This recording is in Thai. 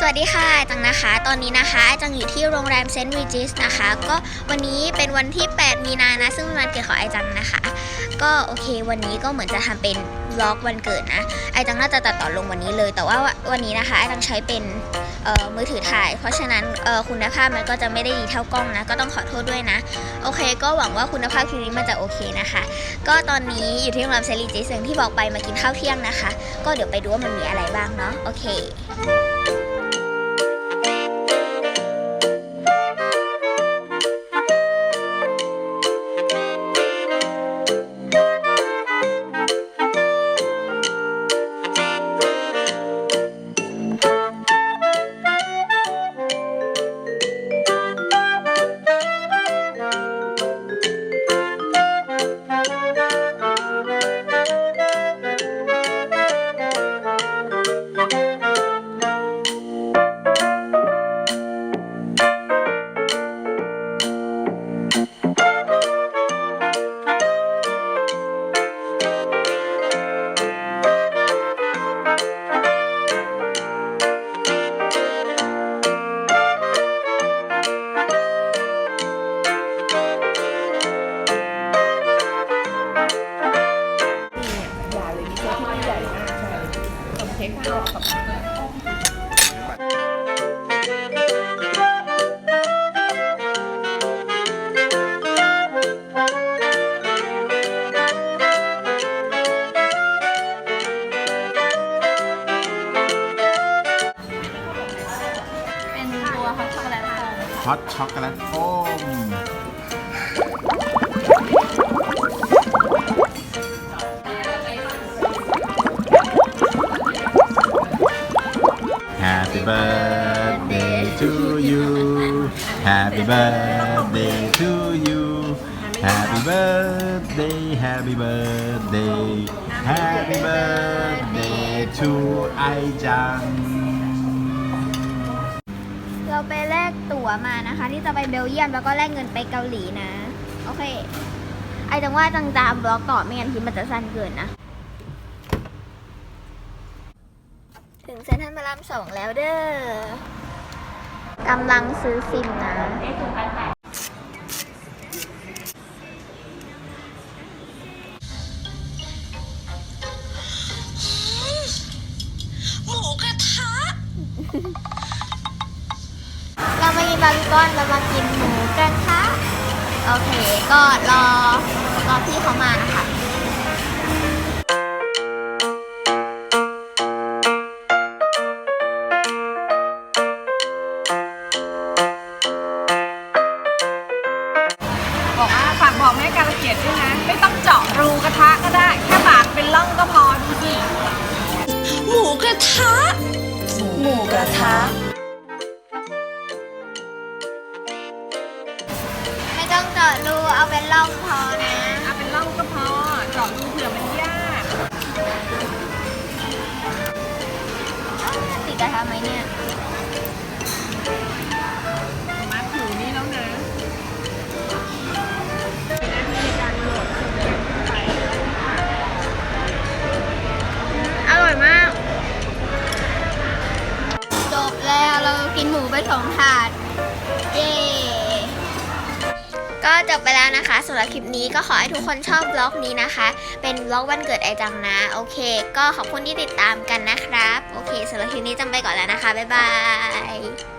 สวัสดีค่ะจังนะคะ ตอนนี้นะคะจังอยู่ที่โรงแรมเซนต์รีจิสนะคะ ก็วันนี้เป็นวันที่ 8 มีนานะ ซึ่งเป็นวันเกิดของไอจังนะคะ ก็โอเควันนี้ก็เหมือนจะทำเป็นล็อกวันเกิดนะ ไอจังน่าจะตัดต่อลงวันนี้เลย แต่ว่าวันนี้นะคะไอจังใช้เป็นมือถือถ่าย เพราะฉะนั้นคุณภาพมันก็จะไม่ได้ดีเท่ากล้องนะ ก็ต้องขอโทษด้วยนะ โอเค ก็หวังว่าคุณภาพคลิปนี้มันจะโอเคนะคะ ก็ตอนนี้อยู่ที่โรงแรมเซนต์รีจิสอย่างที่บอกไปมากินข้าวเที่ยงนะคะ ก็เดี๋ยวไปดูว่ามันมีอะไรบ้างเนาะ โอเค เป็นตัวฮอตช็อกโกแลตโฟมฮอตช็อกโกแลตโฟม to you Happy birthday to you Happy birthday Happy birthday Happy birthday to ไอจัง เราไปแลกตั๋วมานะคะ ที่จะไปเบลเยียมแล้วก็แลกเงินไปเกาหลีนะ โอเค ไอจังว่าจังจามบล็อกต่อนไม่งั้นคลิปมันจะสั้นเกินนะ ถึงเซ็นทรัลพระรามสองแล้วเด้อ กำลังซื้อซิมนะ หมูกระทะ เรามากินบาร์บีคอนเรามากินหมูกระทะ โอเค ก็รอรอพี่เขามานะคะ ว่าฝากบอกแม่การละเกียดด้วยนะ ไม่ต้องเจาะรูกระทะก็ได้ แค่บาดเป็นร่องก็พอดูสิหมูกระทะ หมูกระทะ ไม่ต้องเจาะรูเอาเป็นร่องพอนะ เอาเป็นร่องก็พอ เจาะรูเผื่อมันยากติดกระทะไหมเนี่ย ไปสองถาด เย้ก็จบไปแล้วนะคะสำหรับคลิปนี้ก็ขอให้ทุกคนชอบบล็อกนี้นะคะ เป็นบล็อกวันเกิดไอจังนะ โอเค ก็ขอบคุณที่ติดตามกันนะครับ โอเคสำหรับคลิปนี้จำไปก่อนแล้วนะคะ บ๊ายบาย